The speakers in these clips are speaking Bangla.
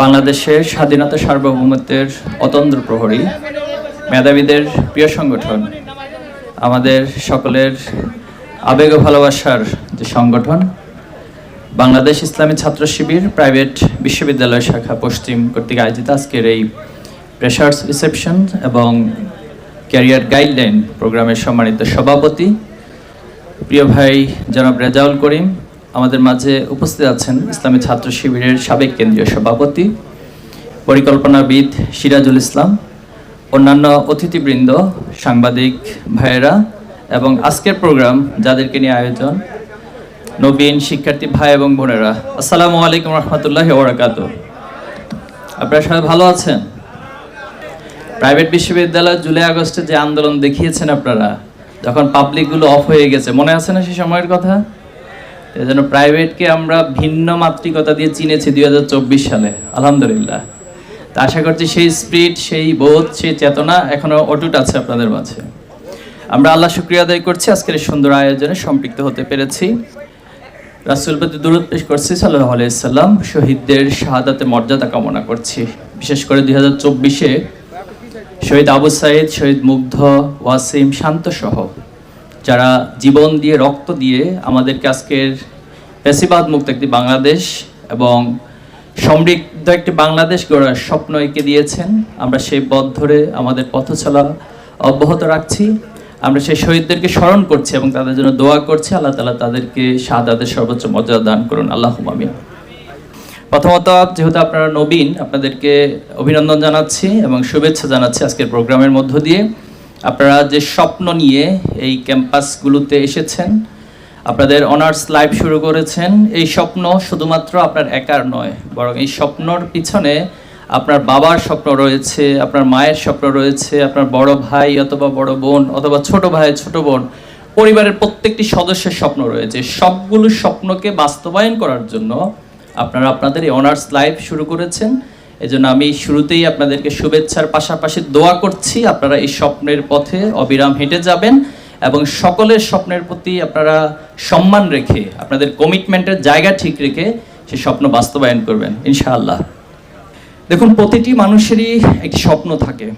বাংলাদেশের স্বাধীনতা সার্বভৌমত্বের অতন্ত্র প্রহরী, মেধাবীদের প্রিয় সংগঠন, আমাদের সকলের আবেগ ভালোবাসার যে সংগঠন, বাংলাদেশ ইসলামী ছাত্র শিবির প্রাইভেট বিশ্ববিদ্যালয় শাখা পশ্চিম কর্তৃক আয়োজিত আজকের এই প্রেশার্স রিসেপশন এবং ক্যারিয়ার গাইডলাইন প্রোগ্রামের সম্মানিত সভাপতি, প্রিয় ভাই জনাব রেজাউল করিম, আমাদের মাঝে উপস্থিত আছেন ইসলামী ছাত্র শিবিরের সাবেক কেন্দ্রীয় সভাপতি, পরিকল্পনাবিদ সিরাজুল ইসলাম, অন্যান্য অতিথিবৃন্দ, সাংবাদিক ভাইয়েরা এবং আজকের প্রোগ্রাম যাদেরকে নিয়ে আয়োজন নবীন শিক্ষার্থী ভাই এবং বোনেরা। আসসালামু আলাইকুম রহমতুল্লাহ ওবরাকাত আপনারা সবাই ভালো আছেন? প্রাইভেট বিশ্ববিদ্যালয় জুলাই আগস্টে যে আন্দোলন দেখিয়েছেন আপনারা যখন পাবলিকগুলো অফ হয়ে গেছে। মনে আছে না সেই সময়ের কথা? এই জন্য প্রাইভেটকে আমরা ভিন্ন মাতৃকতা দিয়ে চিনেছি দুই হাজার চব্বিশ সালে, আলহামদুলিল্লাহ। তা আশা করছি সেই স্পিরিট সেই বোধ, সেই চেতনা এখনও অটুট আছে আপনাদের মাঝে। আমরা আল্লাহ শুক্রিয়া আদায় করছি, আজকের এই সুন্দর আয়োজনে সম্পৃক্ত হতে পেরেছি। রাসুল প্রতি দূরত পেশ করছি সাল্লাহ আলাইসাল্লাম শহীদদের শাহাদাতে মর্যাদা কামনা করছি। বিশেষ করে দুই হাজার চব্বিশে শহীদ আবু সাইদ, শহীদ মুগ্ধ, ওয়াসিম, শান্ত সহ, যারা জীবন দিয়ে, রক্ত দিয়ে আমাদেরকে আজকের পেশিবাদ মুক্ত একটি বাংলাদেশ এবং সমৃদ্ধ একটি বাংলাদেশ গড়ার স্বপ্ন এঁকে দিয়েছেন। আমরা সেই পথ ধরে আমাদের পথ চলা অব্যাহত রাখছি। আমরা সেই শহীদদেরকে স্মরণ করছি এবং তাদের জন্য দোয়া করছি। আল্লাহ তালা তাদেরকে শাহাদাতের সর্বোচ্চ মর্যাদা দান করুন। আল্লাহ আমিন। প্রথমত, যেহেতু আপনারা নবীন, আপনাদেরকে অভিনন্দন জানাচ্ছি এবং শুভেচ্ছা জানাচ্ছি আজকের প্রোগ্রামের মধ্য দিয়ে। আপনারা যে স্বপ্ন নিয়ে এই ক্যাম্পাসগুলোতে এসেছেন, আপনাদের অনার্স লাইফ শুরু করেছেন, এই স্বপ্ন শুধুমাত্র আপনার একার নয়, বরং এই স্বপ্নর পিছনে আপনার বাবার স্বপ্ন রয়েছে, আপনার মায়ের স্বপ্ন রয়েছে, আপনার বড় ভাই অথবা বড় বোন অথবা ছোট ভাই, ছোট বোন, পরিবারের প্রত্যেকটি সদস্যের স্বপ্ন রয়েছে। সবগুলো স্বপ্নকে বাস্তবায়ন করার জন্য আপনারা আপনাদের এই অনার্স লাইফ শুরু করেছেন। এজন্য আমি শুরুতেই আপনাদেরকে শুভেচ্ছার পাশাপাশি দোয়া করছি। আপনারা এই স্বপ্নের পথে অবিরাম হেঁটে যাবেন এবং সকলের স্বপ্নের প্রতি আপনারা সম্মান রেখে, আপনাদের কমিটমেন্টের জায়গা ঠিক রেখে সে স্বপ্ন বাস্তবায়ন করবেন, ইনশাআল্লাহ। দেখুন, প্রতিটি মানুষেরই একটি স্বপ্ন থাকে।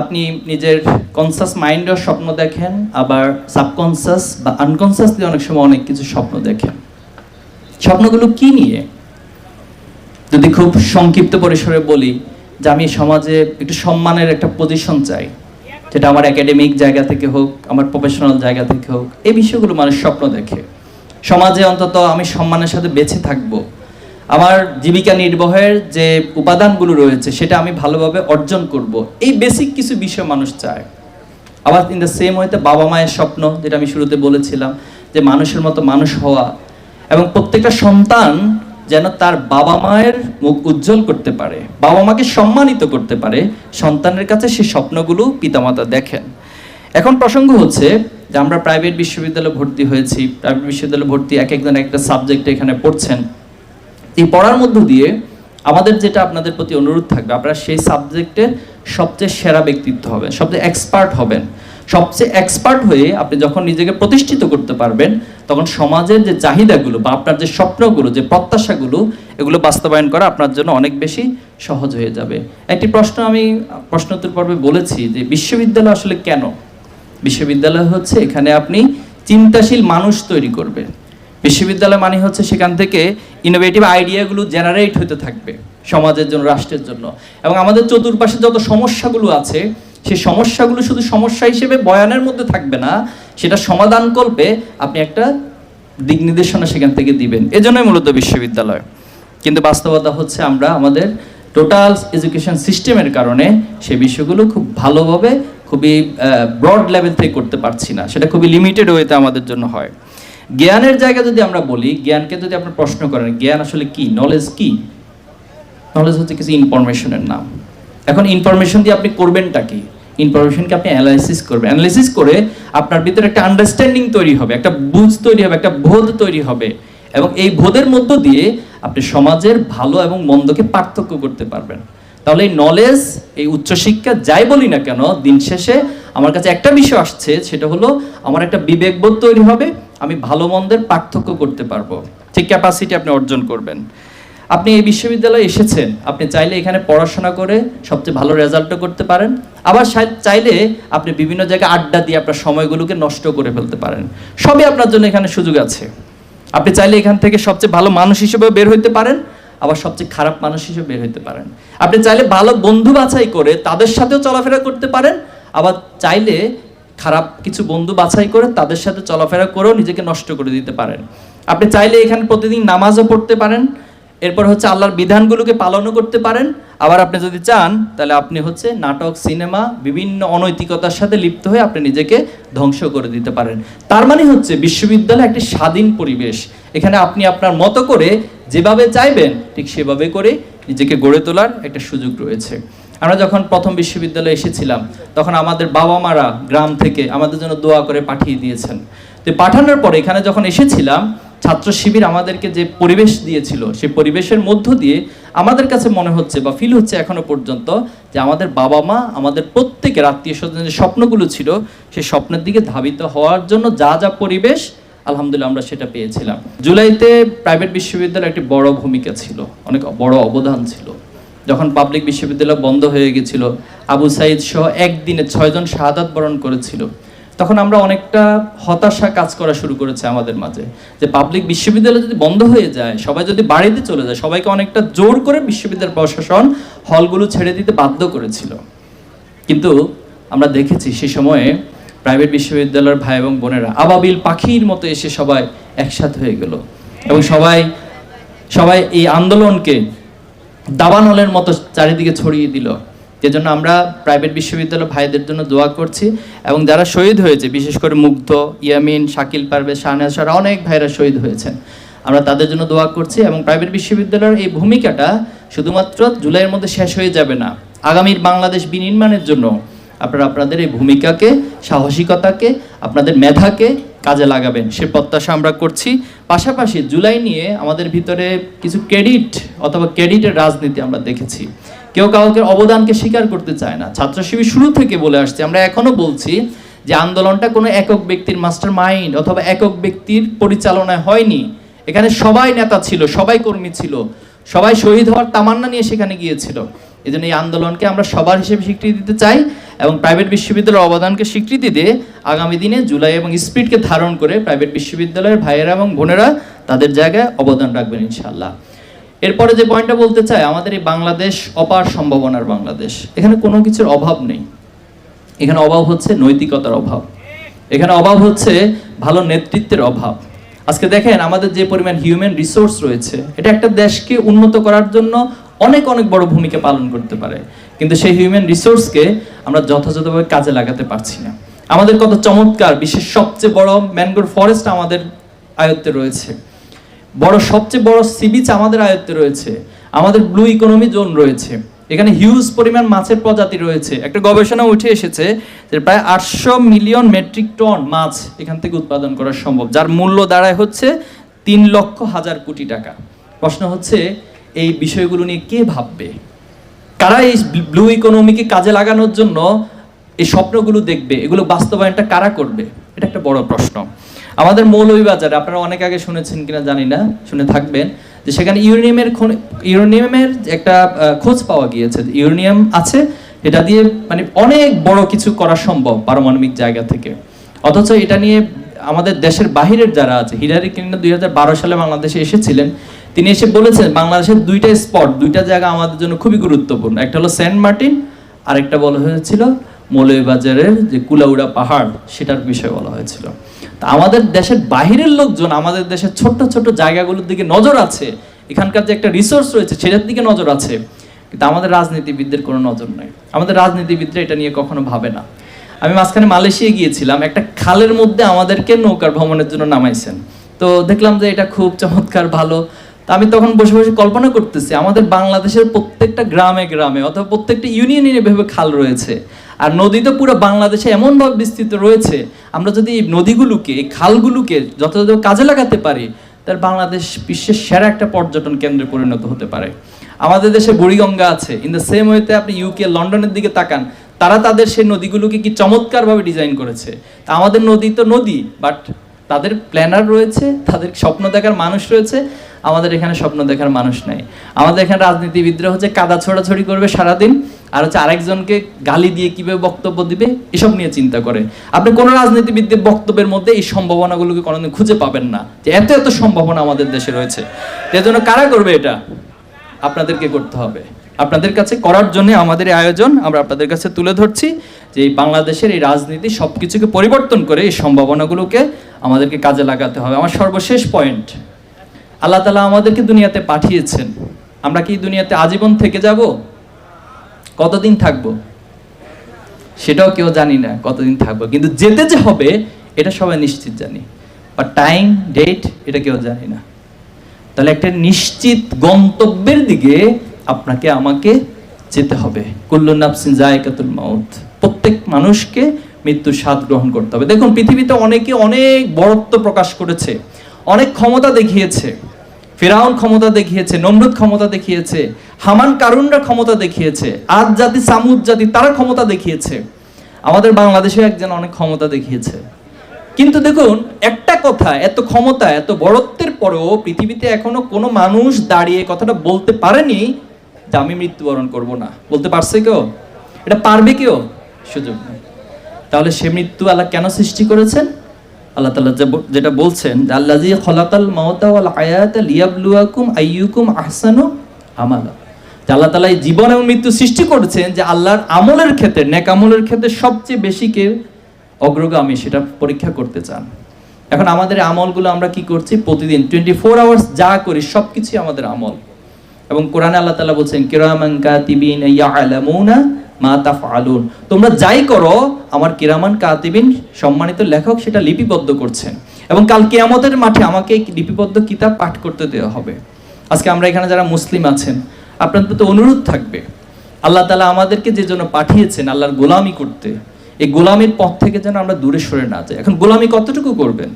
আপনি নিজের কনসাস মাইন্ডেও স্বপ্ন দেখেন, আবার সাবকনসাস বা আনকনসাসলি অনেক সময় অনেক কিছু স্বপ্ন দেখেন। স্বপ্নগুলো কি নিয়ে? যদি খুব সংক্ষিপ্ত পরিসরে বলি যে আমি সমাজে একটু সম্মানের একটা পজিশন চাই, যেটা আমার একাডেমিক জায়গা থেকে হোক, আমার প্রফেশনাল জায়গা থেকে হোক, এই বিষয়গুলো মানুষ স্বপ্ন দেখে। সমাজে অন্তত আমি সম্মানের সাথে বেঁচে থাকব। আমার জীবিকা নির্বাহের যে উপাদানগুলো রয়েছে, সেটা আমি ভালোভাবে অর্জন করব। এই বেসিক কিছু বিষয় মানুষ চায়। আবার ইন দ্য সেম হয়তো বাবা মায়ের স্বপ্ন, যেটা আমি শুরুতে বলেছিলাম, যে মানুষের মতো মানুষ হওয়া এবং প্রত্যেকটা সন্তান যেন তার বাবা মায়ের মুখ উজ্জ্বল করতে পারে, বাবা মাকে সম্মানিত করতে পারে, সন্তানের কাছে সে স্বপ্নগুলো পিতামাতা দেখেন। এখন প্রসঙ্গ হচ্ছে যে আমরা প্রাইভেট বিশ্ববিদ্যালয়ে ভর্তি হয়েছি প্রাইভেট বিশ্ববিদ্যালয়ে ভর্তি এক একজন একটা সাবজেক্টে এখানে পড়ছেন। এই পড়ার মধ্য দিয়ে আমাদের যেটা আপনাদের প্রতি অনুরোধ থাকবে, আপনারা সেই সাবজেক্টের সবচেয়ে সেরা ব্যক্তিত্ব হবেন, সবচেয়ে এক্সপার্ট হবেন। সবচেয়ে এক্সপার্ট হয়ে আপনি যখন নিজেকে প্রতিষ্ঠিত করতে পারবেন, তখন সমাজের যে চাহিদাগুলো বা আপনার যে স্বপ্নগুলো, যে প্রত্যাশাগুলো, এগুলো বাস্তবায়ন করা আপনার জন্য অনেক বেশি সহজ হয়ে যাবে। একটি প্রশ্ন আমি, প্রশ্নোত্তর পর্বে বলেছি যে বিশ্ববিদ্যালয় আসলে কেন? বিশ্ববিদ্যালয় হচ্ছে এখানে আপনি চিন্তাশীল মানুষ তৈরি করবেন। বিশ্ববিদ্যালয় মানে হচ্ছে সেখান থেকে ইনোভেটিভ আইডিয়াগুলো জেনারেট হতে থাকবে সমাজের জন্য, রাষ্ট্রের জন্য। এবং আমাদের চতুর্পাশে যত সমস্যাগুলো আছে সেই সমস্যাগুলো শুধু সমস্যা হিসেবে বয়ানের মধ্যে থাকবে না, সেটা সমাধান করবে আপনি একটা দিক নির্দেশনা সেখান থেকে দিবেন। এজন্যই মূলত বিশ্ববিদ্যালয়। কিন্তু বাস্তবতা হচ্ছে আমরা আমাদের টোটাল এডুকেশন সিস্টেমের কারণে সেই বিষয়গুলো খুব ভালোভাবে খুবই ব্রড লেভেল থেকে করতে পারছি না। সেটা খুবই লিমিটেড ওয়েতে আমাদের জন্য হয়। জ্ঞানের জায়গা যদি আমরা বলি, জ্ঞানকে যদি আপনি প্রশ্ন করেন, জ্ঞান আসলে কি? নলেজ কি? নলেজ হচ্ছে কিছু ইনফরমেশনের নাম। এখন ইনফরমেশন দিয়ে আপনি করবেনটা কি? ইনফরমেশনকে আপনি অ্যানালাইসিস করবেন। অ্যানালাইসিস করে আপনার ভিতরে একটা আন্ডারস্ট্যান্ডিং তৈরি হবে, একটা বুঝ তৈরি হবে, একটা বোধ তৈরি হবে এবং এই বোধের মধ্য দিয়ে আপনি সমাজের ভালো এবং মন্দকে পার্থক্য করতে পারবেন। তাহলে এই নলেজ এই উচ্চশিক্ষা যাই বলি না কেন, দিন শেষে আমার কাছে একটা বিষয় আসছে, সেটা হলো আমার একটা বিবেকবোধ তৈরি হবে, আমি ভালো মন্দের পার্থক্য করতে পারব। ঠিক ক্যাপাসিটি আপনি অর্জন করবেন। আপনি এই বিশ্ববিদ্যালয়ে এসেছেন, আপনি চাইলে এখানে পড়াশোনা করে সবচেয়ে ভালো রেজাল্টও করতে পারেন। আবার চাইলে আপনি বিভিন্ন জায়গায় আড্ডা দিয়ে আপনার সময়গুলোকে নষ্ট করে ফেলতে পারেন। সবই আপনার জন্য এখানে সুযোগ আছে। আপনি চাইলে এখান থেকে সবচেয়ে ভালো মানুষ হিসেবে বের হইতে পারেন, আবার সবচেয়ে খারাপ মানুষ হিসেবে বের হইতে পারেন। আপনি চাইলে ভালো বন্ধু বাছাই করে তাদের সাথেও চলাফেরা করতে পারেন, আবার চাইলে খারাপ কিছু বন্ধু বাছাই করে তাদের সাথে চলাফেরা করেও নিজেকে নষ্ট করে দিতে পারেন। আপনি চাইলে এখানে প্রতিদিন নামাজও পড়তে পারেন এরপর হচ্ছে আল্লাহর বিধানগুলোকে পালনও করতে পারেন। আবার আপনি যদি চান, তাহলে আপনি হচ্ছে নাটক, সিনেমা, বিভিন্ন অনৈতিকতার সাথে লিপ্ত হয়ে আপনি নিজেকে ধ্বংস করে দিতে পারেন। তার মানে হচ্ছে বিশ্ববিদ্যালয় একটি স্বাধীন পরিবেশ। এখানে আপনি আপনার মতো করে যেভাবে চাইবেন, ঠিক সেভাবে করে নিজেকে গড়ে তোলার একটা সুযোগ রয়েছে। আমরা যখন প্রথম বিশ্ববিদ্যালয়ে এসেছিলাম, তখন আমাদের বাবা মারা গ্রাম থেকে আমাদের জন্য দোয়া করে পাঠিয়ে দিয়েছেন। তো পাঠানোর পরে এখানে যখন এসেছিলাম ছাত্র শিবির আমাদেরকে যে পরিবেশ দিয়েছিল, সেই পরিবেশের মধ্য দিয়ে আমাদের কাছে মনে হচ্ছে বা ফিল হচ্ছে এখনও পর্যন্ত যে আমাদের বাবা মা, আমাদের প্রত্যেকের আত্মীয় স্বজনের যে স্বপ্নগুলো ছিল, সেই স্বপ্নের দিকে ধাবিত হওয়ার জন্য যা যা পরিবেশ, আলহামদুলিল্লাহ আমরা সেটা পেয়েছিলাম। জুলাইতে প্রাইভেট বিশ্ববিদ্যালয়ের একটি বড় ভূমিকা ছিল, অনেক বড় অবদান ছিল। যখন পাবলিক বিশ্ববিদ্যালয় বন্ধ হয়ে গেছিল, আবু সাইদ সহ একদিনে ছয়জন শাহাদাত বরণ করেছিল। তখন আমরা অনেকটা হতাশা কাজ করা শুরু করেছে আমাদের মাঝে। যে পাবলিক বিশ্ববিদ্যালয় যদি বন্ধ হয়ে যায়, সবাই যদি বাড়িতে চলে যায়, সবাইকে অনেকটা জোর করে বিশ্ববিদ্যালয় প্রশাসন হলগুলো ছেড়ে দিতে বাধ্য করেছিল। কিন্তু আমরা দেখেছি সে সময়ে প্রাইভেট বিশ্ববিদ্যালয়ের ভাই এবং বোনেরা আবাবিল পাখির মতো এসে সবাই একসাথ হয়ে গেল। এবং সবাই সবাই এই আন্দোলনকে দাবানলের মতো চারিদিকে ছড়িয়ে দিল। যেজন্য আমরা প্রাইভেট বিশ্ববিদ্যালয় ভাইদের জন্য দোয়া করছি এবং যারা শহীদ হয়েছে, বিশেষ করে মুগ্ধ, ইয়ামিন, শাকিল পারভেজ, শাহনাজ সারা অনেক ভাইরা শহীদ হয়েছেন। আমরা তাদের জন্য দোয়া করছি এবং প্রাইভেট বিশ্ববিদ্যালয়ের এই ভূমিকাটা শুধুমাত্র জুলাইয়ের মধ্যে শেষ হয়ে যাবে না, আগামীর বাংলাদেশ বিনির্মাণের জন্য আপনারা আপনাদের এই ভূমিকাকে, সাহসিকতাকে, আপনাদের মেধাকে কাজে লাগাবেন। সে প্রত্যাশা আমরা করছি। পাশাপাশি জুলাই নিয়ে আমাদের ভিতরে কিছু ক্রেডিট অথবা ক্রেডিটের রাজনীতি আমরা দেখেছি। কেউ কাউকে অবদানকে স্বীকার করতে চায় না। ছাত্র শিবির শুরু থেকে বলে আসছে, আমরা এখনও বলছি যে আন্দোলনটা কোনো একক ব্যক্তির মাস্টার মাইন্ড অথবা একক ব্যক্তির পরিচালনায় হয়নি। এখানে সবাই নেতা ছিল, সবাই কর্মী ছিল, সবাই শহীদ হওয়ার তামান্না নিয়ে সেখানে গিয়েছিল। এই জন্য এই আন্দোলনকে আমরা সবার হিসেবে স্বীকৃতি দিতে চাই এবং প্রাইভেট বিশ্ববিদ্যালয়ের অবদানকে স্বীকৃতি দিয়ে আগামী দিনে জুলাই এবং স্পিডকে ধারণ করে প্রাইভেট বিশ্ববিদ্যালয়ের ভাইয়েরা এবং বোনেরা তাদের জায়গায় অবদান রাখবেন ইনশাআল্লাহ। এরপরে যে পয়েন্টটা বলতে চাই, আমাদের এই বাংলাদেশ অপার সম্ভাবনার বাংলাদেশ। এখানে কোনো কিছুর অভাব নেই। এখানে অভাব হচ্ছে নৈতিকতার অভাব। এখানে অভাব হচ্ছে ভালো নেতৃত্বের অভাব। আজকে দেখেন, আমাদের যে পরিমাণ হিউম্যান রিসোর্স রয়েছে, এটা একটা দেশকে উন্নত করার জন্য অনেক অনেক বড় ভূমিকা পালন করতে পারে। কিন্তু সেই হিউম্যান রিসোর্সকে আমরা যথাযথভাবে কাজে লাগাতে পারছি না। আমাদের কত চমৎকার, বিশ্বের সবচেয়ে বড় ম্যানগ্রোভ ফরেস্ট আমাদের আয়ত্তে রয়েছে। বড়, সবচেয়ে বড় সি বিচ আমাদের আয়ত্তে রয়েছে। আমাদের ব্লু ইকোনমি জোন রয়েছে। এখানে হিউজ পরিমাণ মাছের প্রজাতি রয়েছে। একটা গবেষণা উঠে এসেছে যে প্রায় আটশো মিলিয়ন মেট্রিক টন মাছ এখান থেকে উৎপাদন করা সম্ভব, যার মূল্য দাঁড়ায় হচ্ছে তিন লক্ষ হাজার কোটি টাকা। প্রশ্ন হচ্ছে, এই বিষয়গুলো নিয়ে কে ভাববে? কারা এই ব্লু ইকোনমিকে কাজে লাগানোর জন্য এই স্বপ্নগুলো দেখবে? এগুলো বাস্তবায়নটা কারা করবে? এটা একটা বড় প্রশ্ন। আমাদের মৌলভীবাজারে আপনারা অনেক আগে শুনেছেন কিনা জানি না, শুনে থাকবেন, যে সেখানে ইউরেনিয়ামের ইউরেনিয়ামের একটা খোঁজ পাওয়া গিয়েছে। ইউরেনিয়াম আছে, এটা দিয়ে মানে অনেক বড় কিছু করা সম্ভব পারমাণবিক জায়গা থেকে। অথচ এটা নিয়ে আমাদের দেশের বাহিরের যারা আছে, হিলারি ক্লিন্টন দুই সালে বাংলাদেশে এসেছিলেন, তিনি এসে বলেছেন, বাংলাদেশের দুইটা স্পট, দুইটা জায়গা আমাদের জন্য খুবই গুরুত্বপূর্ণ। একটা হলো সেন্ট মার্টিন, আরেকটা বলা হয়েছিল মৌলভীবাজারের যে কুলাউড়া পাহাড়, সেটার বিষয়ে বলা হয়েছিল। তা আমাদের দেশের বাহিরের লোকজন, আমাদের দেশের ছোট্ট ছোট জায়গাগুলোর দিকে নজর আছে, এখানকার যে একটা রিসোর্স রয়েছে সেটার দিকে নজর আছে, কিন্তু আমাদের রাজনীতিবিদদের কোনো নজর নেই। আমাদের রাজনীতিবিদরা এটা নিয়ে কখনো ভাবে না। আমি মাঝখানে মালয়েশিয়া গিয়েছিলাম, একটা খালের মধ্যে আমাদেরকে নৌকার ভ্রমণের জন্য নামাইছেন। তো দেখলাম যে এটা খুব চমৎকার, ভালো তা আমি তখন বসে বসে কল্পনা করতেছি, আমাদের বাংলাদেশের প্রত্যেকটা গ্রামে গ্রামে অথবা প্রত্যেকটা ইউনিয়নে এভাবে খাল রয়েছে। আর নদী তো পুরো বাংলাদেশে এমনভাবে বিস্তৃত রয়েছে, আমরা যদি এই নদীগুলোকে, এই খালগুলোকে যথাযথ কাজে লাগাতে পারি, তাহলে বাংলাদেশ বিশ্বের সেরা একটা পর্যটন কেন্দ্রে পরিণত হতে পারে। আমাদের দেশে বুড়িগঙ্গা আছে ইন দ্য সেম ওয়েতে আপনি ইউকে লন্ডনের দিকে তাকান, তারা তাদের সেই নদীগুলোকে কি চমৎকারভাবে ডিজাইন করেছে। তা আমাদের নদী তো নদী বাট তাদের প্ল্যানার রয়েছে, তাদের স্বপ্ন দেখার মানুষ রয়েছে আমাদের এখানে স্বপ্ন দেখার মানুষ নাই। আমাদের এখানে রাজনীতিবিদরা হচ্ছে কাদা ছোড়াছড়ি করবে সারাদিন, আর হচ্ছে আরেকজনকে গালি দিয়ে কীভাবে বক্তব্য দিবে, এসব নিয়ে চিন্তা করে। আপনি কোনো রাজনীতিবিদদের বক্তব্যের মধ্যে এই সম্ভাবনাগুলোকে কোনোদিন খুঁজে পাবেন না, যে এত এত সম্ভাবনা আমাদের দেশে রয়েছে। এজন্য কারা করবে এটা? আপনাদেরকে করতে হবে। আপনাদের কাছে করার জন্য আমাদের এই আয়োজন, আমরা আপনাদের কাছে তুলে ধরছি যে এই বাংলাদেশের এই রাজনীতি সব কিছুকে পরিবর্তন করে এই সম্ভাবনাগুলোকে আমাদেরকে কাজে লাগাতে হবে। আমার সর্বশেষ পয়েন্ট আল্লাহ তালা আমাদেরকে দুনিয়াতে পাঠিয়েছেন। আমরা কি দুনিয়াতে আজীবন থেকে যাব? কতদিন থাকব? সেটাও কেউ জানি না কতদিন থাকব। কিন্তু যেতে যে হবে, এটা সবাই নিশ্চিত জানি। বা টাইম ডেট এটা কেউ জানি না। তাহলে একটা নিশ্চিত গন্তব্যের দিকে আপনাকে আমাকে যেতে হবে। কুল্লু জায়কাতুল মাউত। প্রত্যেক মানুষকে মৃত্যুর স্বাদ গ্রহণ করতে হবে। দেখুন, পৃথিবীতে অনেকে অনেক বড়ত্ব প্রকাশ করেছে। অনেক ক্ষমতা দেখিয়েছে। ফেরাউন ক্ষমতা দেখিয়েছে, নমরুদ ক্ষমতা দেখিয়েছে, হামান কারুনরা ক্ষমতা দেখিয়েছে আজ জাতি, সামুদ জাতি, তারা ক্ষমতা দেখিয়েছে। আমাদের বাংলাদেশে একজন অনেক ক্ষমতা দেখিয়েছে। কিন্তু দেখুন, একটা কথা, এত ক্ষমতা, এত বড়ত্বের পরেও পৃথিবীতে এখনও কোনো মানুষ দাঁড়িয়ে কথাটা বলতে পারেনি যে আমি মৃত্যুবরণ করব না। বলতে পারছে কেউ? এটা পারবে কেউ? সুযোগ নেই। তাহলে সে মৃত্যু আল্লাহ কেন সৃষ্টি করেছেন? আল্লাহ ব- যেটা বলছেন আল্লাহ জি খলাকাল মাউতা ওয়াল হায়াতা লিয়াবলুয়াকুম আইয়ুকুম আহসানু আমালা। আল্লাহ তাআলা এই জীবন এবং মৃত্যু সৃষ্টি করেছেন যে আল্লাহর আমলের ক্ষেত্রে, নেক আমলের ক্ষেত্রে সবচেয়ে বেশি কে অগ্রগামী সেটা পরীক্ষা করতে চান। এখন আমাদের আমলগুলো আমরা কি করছি? প্রতিদিন টোয়েন্টি ফোর আওয়ার্স যা করি সবকিছুই আমাদের আমল। এবং কোরআনে আল্লাহ তাআলা বলছেন, কিরামান কাতিবিন ইয়ালামুনা মা তাফআলুন। তোমরা যাই করো, আমার কিরামান কাতিবিন সম্মানিত লেখক সেটা লিপিবদ্ধ করছেন। এবং কাল কিয়ামতের মাঠে আমাকে লিপিবদ্ধ কিতাব পাঠ করতে দেওয়া হবে। আজকে আমরা এখানে যারা মুসলিম আছেন, আপনাদের তো অনুরোধ থাকবে। আল্লাহ তাআলা আমাদেরকে যে জন্য পাঠিয়েছেন, আল্লাহর গোলামি করতে, এই গোলামির পথ থেকে যেন আমরা দূরে সরে না যাই। এখন গোলামি কতটুকু করবেন?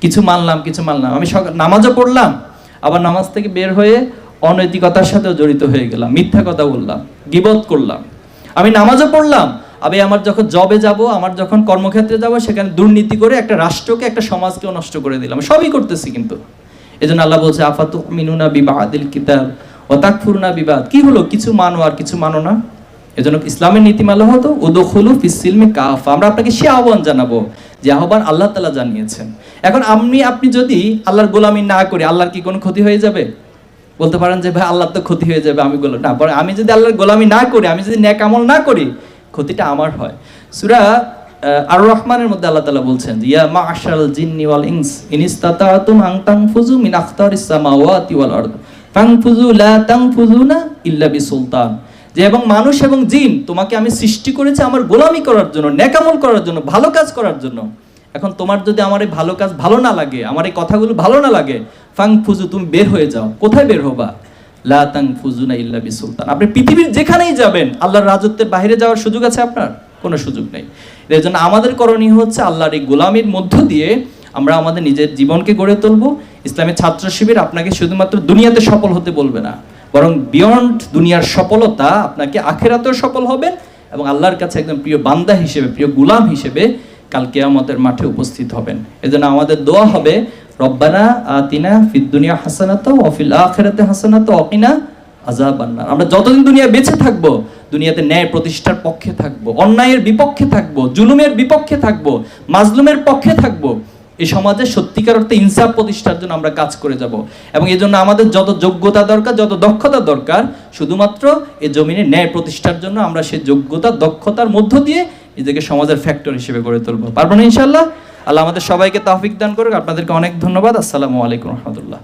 কিছু মানলাম কিছু মানলাম। আমি সকাল নামাজও পড়লাম, আবার নামাজ থেকে বের হয়ে অনৈতিকতার সাথেও জড়িত হয়ে গেলাম। মিথ্যা কথা বললাম, গিবত করলাম। আমি নামাজও পড়লাম, আমি আমার যখন জবে যাব, আমার যখন কর্মক্ষেত্রে যাব, সেখানে দুর্নীতি করে একটা রাষ্ট্রকে, একটা সমাজকেও নষ্ট করে দিলাম। সবই করতেছি কিন্তু। এজন্য আল্লাহ বলছে আফাতু মিনুনা বিবাদিল কিতাব ও তাকফুরনা বিবাদ। কি হলো? কিছু মানো আর কিছু মানো না। এজন্য ইসলামের নীতিমালা হতো, উদখুলু ফিসিলমে কাফ। আমরা আপনাকে সে আহ্বান জানাব, যে আহ্বান আল্লাহ তালা জানিয়েছেন। এখন আমি আপনি যদি আল্লাহর গোলামি না করি, আল্লাহর কি কোনো ক্ষতি হয়ে যাবে? বলতে পারেন যে, ভাই, আল্লাহর তো ক্ষতি হয়ে যাবে, আমি না, পরে আমি যদি আল্লাহর গোলামি না করি, আমি যদি ন্যাক আমল না করি, ক্ষতিটা আমার হয়। সুরা আর রহমানের মধ্যে আল্লাহ তালা বলছেন ইয়া মা আশাল জিন্নি ওয়াল ইনস ইনিস্তাতাতুম আন তানফুজু মিন সামাওয়াতি ওয়াল ফানফুজু লা তানফুজুনা ইল্লা বিসুলতান। যে, এবং মানুষ এবং জিন, তোমাকে আমি সৃষ্টি করেছি আমার গোলামি করার জন্য নেকামল করার জন্য, ভালো কাজ করার জন্য। এখন তোমার যদি আমার এই ভালো কাজ ভালো না লাগে, আমার এই কথাগুলো ভালো না লাগে ফাং ফুজু তুমি বের হয়ে যাও। কোথায় বের হবা? লা তাং ফুজুনা ইল্লা বিসুলতান। আপনি পৃথিবীর যেখানেই যাবেন, আল্লাহর রাজত্বের বাইরে যাওয়ার সুযোগ আছে আপনার? কোনো সুযোগ নেই। এর জন্য আমাদের করণীয় হচ্ছে আল্লাহর এই গোলামির মধ্য দিয়ে আমরা আমাদের নিজের জীবনকে গড়ে তুলবো। ইসলামের ছাত্র শিবির আপনাকে শুধুমাত্র দুনিয়াতে সফল হতে বলবে না, বরং বিয়ন্ড দুনিয়ার সফলতা আপনাকে আখেরাতেও সফল হবেন এবং আল্লাহর কাছে একদম প্রিয় বান্দা হিসেবে, প্রিয় গুলাম হিসেবে কাল কেয়ামতের মাঠে উপস্থিত হবেন। এজন্য আমাদের দোয়া হবে, রব্বানা আতিনা ফিদ দুনিয়া হাসানাত ওয়া ফিল আখিরাতি হাসানাত ওয়া কিনা আযাবান্নার। আমরা যতদিন দুনিয়া বেঁচে থাকব, দুনিয়াতে ন্যায় প্রতিষ্ঠার পক্ষে থাকব, অন্যায়ের বিপক্ষে থাকব, জুলুমের বিপক্ষে থাকব, মাজলুমের পক্ষে থাকব এই সমাজে সত্যিকার অর্থে ইনসাফ প্রতিষ্ঠার জন্য আমরা কাজ করে যাব। এবং এই জন্য আমাদের যত যোগ্যতা দরকার, যত দক্ষতা দরকার, শুধুমাত্র এই জমিনে ন্যায় প্রতিষ্ঠার জন্য আমরা সেই যোগ্যতা, দক্ষতার মধ্য দিয়ে নিজেকে সমাজের ফ্যাক্টর হিসেবে গড়ে তুলবো। পারব না ইনশাল্লাহ আল্লাহ আমাদের সবাইকে তাফিক দান করুক। আপনাদেরকে অনেক ধন্যবাদ। আসসালামু আলাইকুম রহমতুল্লাহ।